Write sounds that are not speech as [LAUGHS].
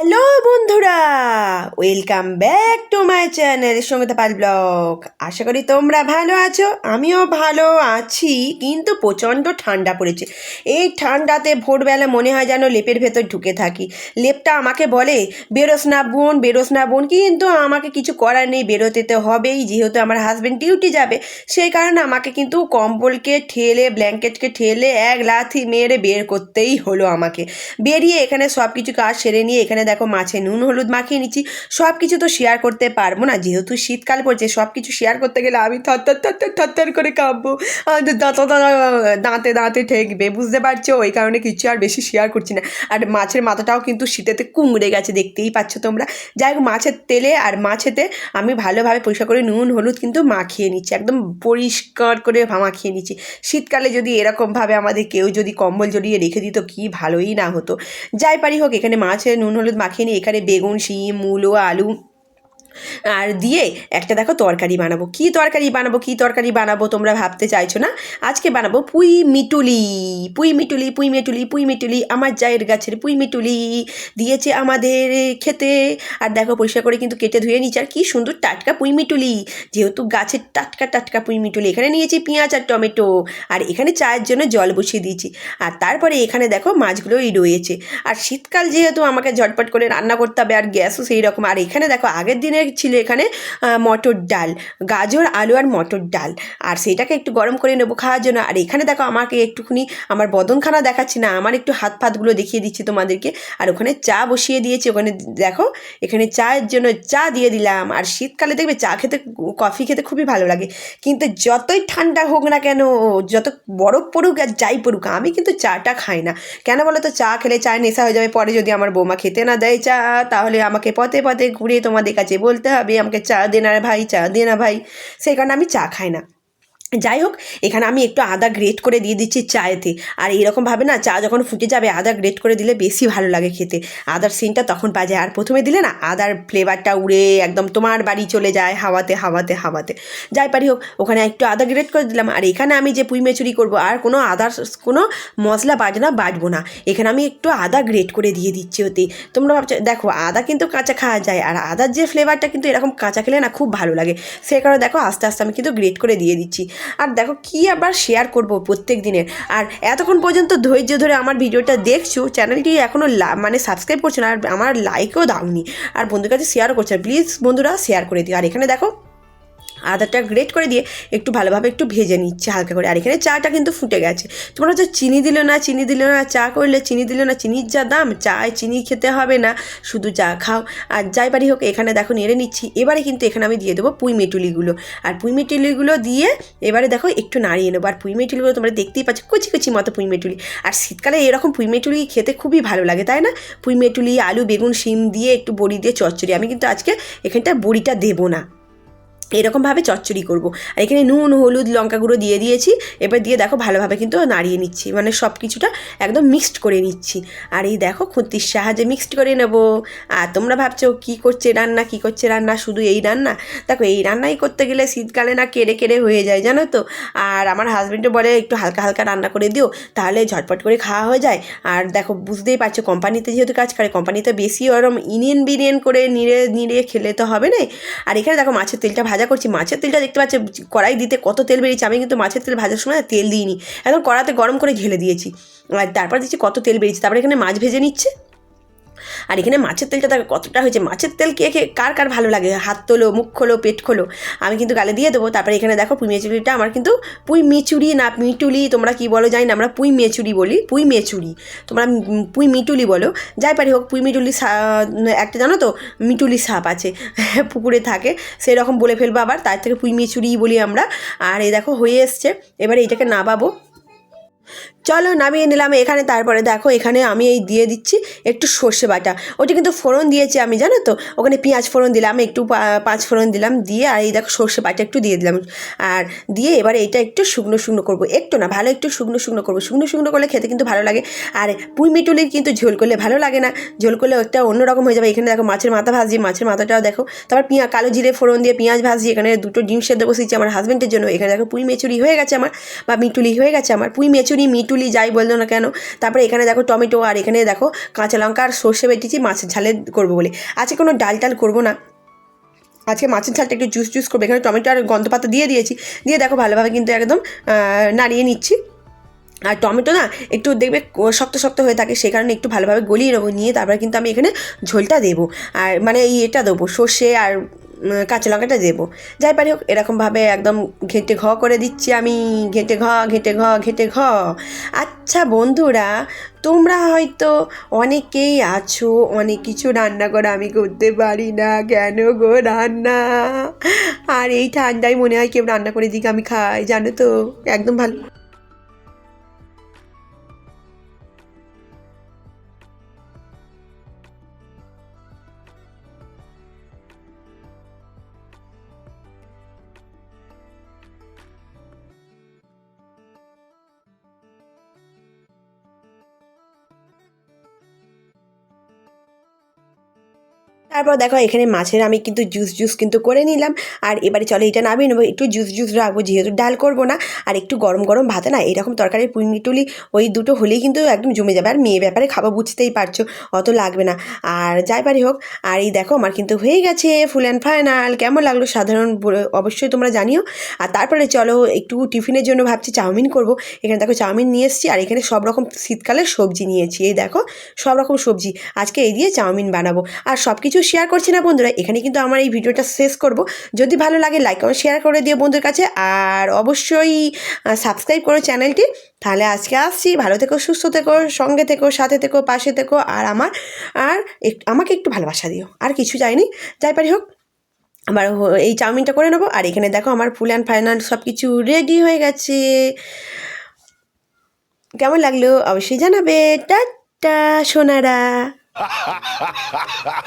Hello বন্ধুরা welcome back to my channel Sangeeta Pal blog আশা করি তোমরা ভালো আছো, আমিও ভালো আছি, কিন্তু প্রচণ্ড ঠান্ডা পড়েছে। এই ঠান্ডাতে ভোরবেলা মনে হয় যেন লেপের ভেতর ঢুকে থাকি। লেপটা আমাকে বলে, বেরোস না বোন, বেরোস না বোন। কিন্তু আমাকে কিছু করার নেই, বেরোতে তো হবেই, যেহেতু আমার হাজব্যান্ড ডিউটি যাবে। সেই কারণে আমাকে কিন্তু কম্বলকে ঠেলে ব্ল্যাঙ্কেটকে ঠেলে এক লাথি মেরে বের করতেই হলো আমাকে। বেরিয়ে এখানে সব কিছু কাজ সেরে নিয়ে, এখানে দেখো মাছে নুন হলুদ মাখিয়ে নিচ্ছি। সব কিছু তো শেয়ার করতে পারব না। যেহেতু শীতকাল পড়ছে সব কিছু শেয়ার করতে গেলে আমি থরথর থরথর থরথর করে কাঁপবো। দাঁত দাঁতে দাঁতে ঠেকবে, বুঝতে পারছ? ওই কারণে কিছু আর বেশি শেয়ার করছি না। আর মাছের মাথাটাও কিন্তু শীতেতে কুমড়ে গেছে, দেখতেই পাচ্ছ তোমরা। যাই হোক, মাছের তেলে আর মাছেতে আমি ভালোভাবে পরিষ্কার করে নুন, হলুদ কিন্তু মাখিয়ে নিচ্ছি। একদম পরিষ্কার করে মাখিয়ে নিচ্ছি। শীতকালে যদি এরকমভাবে আমাদের কেউ যদি কম্বল জড়িয়ে রেখে দিত, কি ভালোই না হতো। যাই পারি হোক, এখানে মাছের নুন, হলুদ মাখিয়ে নিয়ে, এখানে বেগুন, শিম, মূলো আলু আর দিয়ে একটা দেখো তরকারি বানাবো। কি তরকারি বানাবো, কি তরকারি বানাবো তোমরা ভাবতে চাইছো না? আজকে বানাবো পুঁই মিটুলি পুঁই মিটুলি পুঁই মিটুলি পুঁই মিটুলি, আমার জায়ের গাছের পুঁই মিটুলি দিয়েছে আমাদের খেতে। আর দেখো পরিষ্কার করে কিন্তু কেটে ধুয়ে নিচ্ছে আর কি সুন্দর টাটকা পুঁই মিটুলি, যেহেতু গাছের টাটকা টাটকা পুঁই মিটুলি। এখানে নিয়েছি পেঁয়াজ আর টমেটো, আর এখানে চায়ের জন্য জল বসিয়ে দিয়েছি। আর তারপরে এখানে দেখো মাছগুলোই রয়েছে। আর শীতকাল যেহেতু আমাকে ঝটপট করে রান্না করতে হবে আর গ্যাসও সেই রকম আর এখানে দেখো আগের দিনের ছিল এখানে মটর ডাল, গাজর, আলু আর মটর ডাল। আর সেটাকে একটু গরম করে নেব খাওয়ার জন্য। আর এখানে দেখো আমাকে একটুখানি আমার বদনখানা দেখাচ্ছি না, আমার একটু হাত ফাতগুলো দেখিয়ে দিচ্ছি তোমাদেরকে। আর ওখানে চা বসিয়ে দিয়েছি, ওখানে দেখো, এখানে চায়ের জন্য চা দিয়ে দিলাম। আর শীতকালে দেখবে চা খেতে, কফি খেতে খুবই ভালো লাগে। কিন্তু যতই ঠান্ডা হোক না কেন, যত বরফ পড়ুক আর যাই পড়ুক, আমি কিন্তু চাটা খাই না। কেন বলো তো চা খেলে চায় নেশা হয়ে যাবে। পরে যদি আমার বৌমা খেতে না দেয় চা, তাহলে আমাকে পথে পথে ঘুরে তোমাদের কাছে বলতে হবে আমাকে চা দে না ভাই, চা দে না ভাই। সেই কারণে আমি চা খাই না। যাই হোক এখানে আমি একটু আদা গ্রেট করে দিয়ে দিচ্ছি চায়েতে। আর এরকমভাবে না, চা যখন ফুটে যাবে, আদা গ্রেট করে দিলে বেশি ভালো লাগে খেতে। আদার সিনটা তখন যায়। আর প্রথমে দিলে না, আদার ফ্লেভারটা উড়ে একদম তোমার বাড়ি চলে যায়, হাওয়াতে হাওয়াতে হাওয়াতে। যাই পারি হোক, ওখানে একটু আদা গ্রেট করে দিলাম। আর এখানে আমি যে পুঁই মেচুরি করব, আর কোনো আদার কোনো মশলা বাজনা বাজবো না। এখানে আমি একটু আদা গ্রেট করে দিয়ে দিচ্ছি ওতে। তোমরা ভাবছ, দেখো, আদা কিন্তু কাঁচা খাওয়া যায়। আর আদার যে ফ্লেভারটা কিন্তু এরকম কাঁচা খেলে না খুব ভালো লাগে। সে কারণে দেখো, আস্তে আস্তে আমি কিন্তু গ্রেট করে দিয়ে দিচ্ছি। আর দেখো কি আবার শেয়ার করব প্রত্যেক দিনের। আর এতক্ষণ পর্যন্ত ধৈর্য ধরে আমার ভিডিওটা দেখছ চ্যানেলটি এখনও মানে সাবস্ক্রাইব করছ না, আর আমার লাইকও দাওনি। আর বন্ধুর কাছে শেয়ারও করছে প্লিজ বন্ধুরা শেয়ার করে দিও। আর এখানে দেখো আদাটা গ্রেট করে দিয়ে একটু ভালোভাবে একটু ভেজে নিচ্ছে হালকা করে। আর এখানে চাটা কিন্তু ফুটে গেছে। তোমরা হচ্ছে চিনি দিল না, চিনি দিল না, চা করলে চিনি দিল না, চিনির যা দাম, চায় চিনি খেতে হবে না, শুধু চা খাও। আর যাই বাড়ি হোক, এখানে দেখো নেড়ে নিচ্ছি। এবারে কিন্তু এখানে আমি দিয়ে দেবো পুঁই মেটুলিগুলো। আর পুঁই মেটুলিগুলো দিয়ে এবারে দেখো একটু নাড়িয়ে নেব। আর পুঁই মেটুলিগুলো তোমরা দেখতেই পাচ্ছ, কুচি কুচি মতো পুঁই মেটুলি। আর শীতকালে এরকম পুঁই মেটুলি খেতে খুবই ভালো লাগে, তাই না? পুঁই মেটুলি, আলু, বেগুন, শিম দিয়ে একটু বড়ি দিয়ে চচ্চড়ি। আমি কিন্তু আজকে এখানটা বড়িটা দেবো না। এরকমভাবে চচ্চড়ি করব। আর এখানে নুন, হলুদ, লঙ্কা গুঁড়ো দিয়ে দিয়েছি। এবার দিয়ে দেখো ভালোভাবে কিন্তু নাড়িয়ে নিচ্ছি। মানে সব কিছুটা একদম মিক্সড করে নিচ্ছি। আর এই দেখো খুন্তির সাহায্যে মিক্সড করে নেব। আর তোমরা ভাবছ কি করছে রান্না, কি করছে রান্না? শুধু এই রান্না? দেখো এই রান্নাই করতে গেলে শীতকালে না কেড়ে কেড়ে হয়ে যায়, জানো তো? আর আমার হাজব্যান্ডও বলে, একটু হালকা হালকা রান্না করে দিও, তাহলে ঝটপট করে খাওয়া হয়ে যায়। আর দেখো বুঝতেই পারছ কোম্পানিতে যেহেতু কাজ করে কোম্পানিতে বেশি ওরম ইনিয়ন বিরিয়ান করে নিড়ে নিড়ে খেলে তো হবে না আর এখানে দেখো মাছের তেলটা ভাজা করছি। মাছের তেলটা দেখতে পাচ্ছি, কড়াই দিতে কত তেল বেরিয়েছে। আমি কিন্তু মাছের তেল ভাজার সময় তেল দিইনি। এখন কড়াতে গরম করে ঢেলে দিয়েছি। আর তারপর দিচ্ছি কত তেল বেরিয়েছে। তারপর এখানে মাছ ভেজে নিচ্ছে। আর এখানে মাছের তেলটা দেখো কতটা হয়েছে। মাছের তেল কে কে কার কার ভালো লাগে? হাত তোলো, মুখ খোলো, পেট খোলো। আমি কিন্তু গালে দিয়ে দেবো। তারপরে এখানে দেখো পুঁই মেচুরিটা আমার কিন্তু পুঁই মিচুরি না, মিটুলি তোমরা কি বলো জানি না, আমরা পুঁই মেচুরি বলি, পুঁই মেচুরি। তোমরা পুঁই মিটুলি বলো। যাই পারি হোক, পুঁই মিটুলি একটা জানো তো, মিটুলি সাপ আছে। [LAUGHS] পুকুরে থাকে, সেরকম বলে ফেলব আবার। তার থেকে পুঁই মেচুরিই বলি আমরা। আর এই দেখো হয়ে এসছে। এবারে এটাকে নাবাবো। চলো নামিয়ে নিলাম এখানে, তারপরে দেখো এখানে আমি এই দিয়ে দিচ্ছি একটু সর্ষে বাটা। ওটা কিন্তু ফোড়ন দিয়েছি আমি, জানো তো? ওখানে পেঁয়াজ ফোড়ন দিলাম, একটু পাঁচ ফোড়ন দিলাম দিয়ে, আর এই দেখো সর্ষে বাটা একটু দিয়ে দিলাম। আর দিয়ে এবারে এটা একটু শুকনো শুকনো করব, একটু না, ভালো একটু শুকনো শুকনো করব। শুকনো শুকনো করলে খেতে কিন্তু ভালো লাগে, আর পুঁই মিটুলির কিন্তু ঝোল করলে ভালো লাগে না। ঝোল করলে একটা অন্যরকম হয়ে যাবে, এখানে দেখো মাছের মাথা ভাজি, মাছের মাথাটাও দেখো। তারপর পেঁয়া, কালো জিরে ফোড়ন দিয়ে পেঁয়াজ ভাজি, এখানে দুটো ডিম সেদ্ধ বসিয়েছি আমার হাজব্যান্ডের জন্য। এখানে দেখো পুঁই মেচুরি হয়ে গেছে আমার, বা মিটুলি হয়ে গেছে আমার। পুঁই মেচুরি, মিটুলি বলি যাই বলল না কেন, তারপরে এখানে দেখো টমেটো আর এখানে দেখো কাঁচা লঙ্কা আর সর্ষে বেটেছি, মাছের ঝালে করব বলে। আজকে কোনো ডাল টাল করব না। আজকে মাছের ঝালটা একটু জুস জুস করব, এখানে টমেটো আর গন্ধ গন্ধপাতা দিয়ে দিয়েছি। দিয়ে দেখো ভালোভাবে কিন্তু একদম নাড়িয়ে নিচ্ছি। আর টমেটো না একটু দেখবে শক্ত শক্ত হয়ে থাকে, সেই কারণে একটু ভালোভাবে গলিয়ে নেব, নিয়ে তারপরে কিন্তু আমি এখানে ঝোলটা দেবো। আর মানে এই এটা দেবো, সর্ষে আর কাঁচা লঙ্কাটা দেবো। যাই পারি হোক, এরকমভাবে একদম ঘেঁটে ঘ করে দিচ্ছি আমি। ঘেঁটে ঘ ঘেঁটে ঘ ঘেঁটে ঘ। আচ্ছা বন্ধুরা, তোমরা হয়তো অনেকেই আছো, অনেক কিছু রান্না করে আমি করতে পারি না। কেন গো রান্না? আর এই ঠান্ডায় মনে হয় কেউ রান্না করে দিকে, আমি খাই, জানো তো? একদম ভালো তারপর দেখো, এখানে মাছের আমি কিন্তু জুস জুস কিন্তু করে নিলাম। আর এবারে চলো এটা নামিয়ে নেব, একটু জুস জুস রাখব, যেহেতু ডাল করব না। আর একটু গরম গরম ভাতে না, এরকম তরকারি টুলি, ওই দুটো হলেই কিন্তু একদম জমে যাবে। আর মেয়ে ব্যাপারে খাব, বুঝতেই পারছ, অত লাগবে না। আর যাই পারি হোক, আর এই দেখো, আমার কিন্তু হয়ে গেছে ফুল অ্যান্ড ফাইনাল কেমন লাগল সাধারণ অবশ্যই তোমরা জানিও। আর তারপরে চলো, একটু টিফিনের জন্য ভাবছি চাউমিন করব। এখানে দেখো, চাউমিন নিয়ে এসেছি, আর এখানে সব রকম শীতকালের সবজি নিয়েছি। এই দেখো, সব রকম সবজি। আজকে এই দিয়ে চাউমিন বানাবো। আর সব কিছু শেয়ার করছি না বন্ধুরা, এখানে কিন্তু আমার এই ভিডিওটা শেষ করব। যদি ভালো লাগে লাইক এবং শেয়ার করে দিও বন্ধুর কাছে। আর অবশ্যই সাবস্ক্রাইব করো চ্যানেলটি তাহলে আজকে আসছি। ভালো থেকো, সুস্থ থেকো, সঙ্গে থেকো, সাথে থেকো, পাশে থেকো। আর আমার, আর আমাকে একটু ভালোবাসা দিও। আর কিছু চাইনি যাই পারি হোক, আবার এই চাউমিনটা করে নেব। আর এখানে দেখো আমার ফুল অ্যান্ড ফাইনাল সব কিছু রেডি হয়ে গেছে। কেমন লাগল অবশ্যই জানাবে। টাটা, সোনারা। [LAUGHS]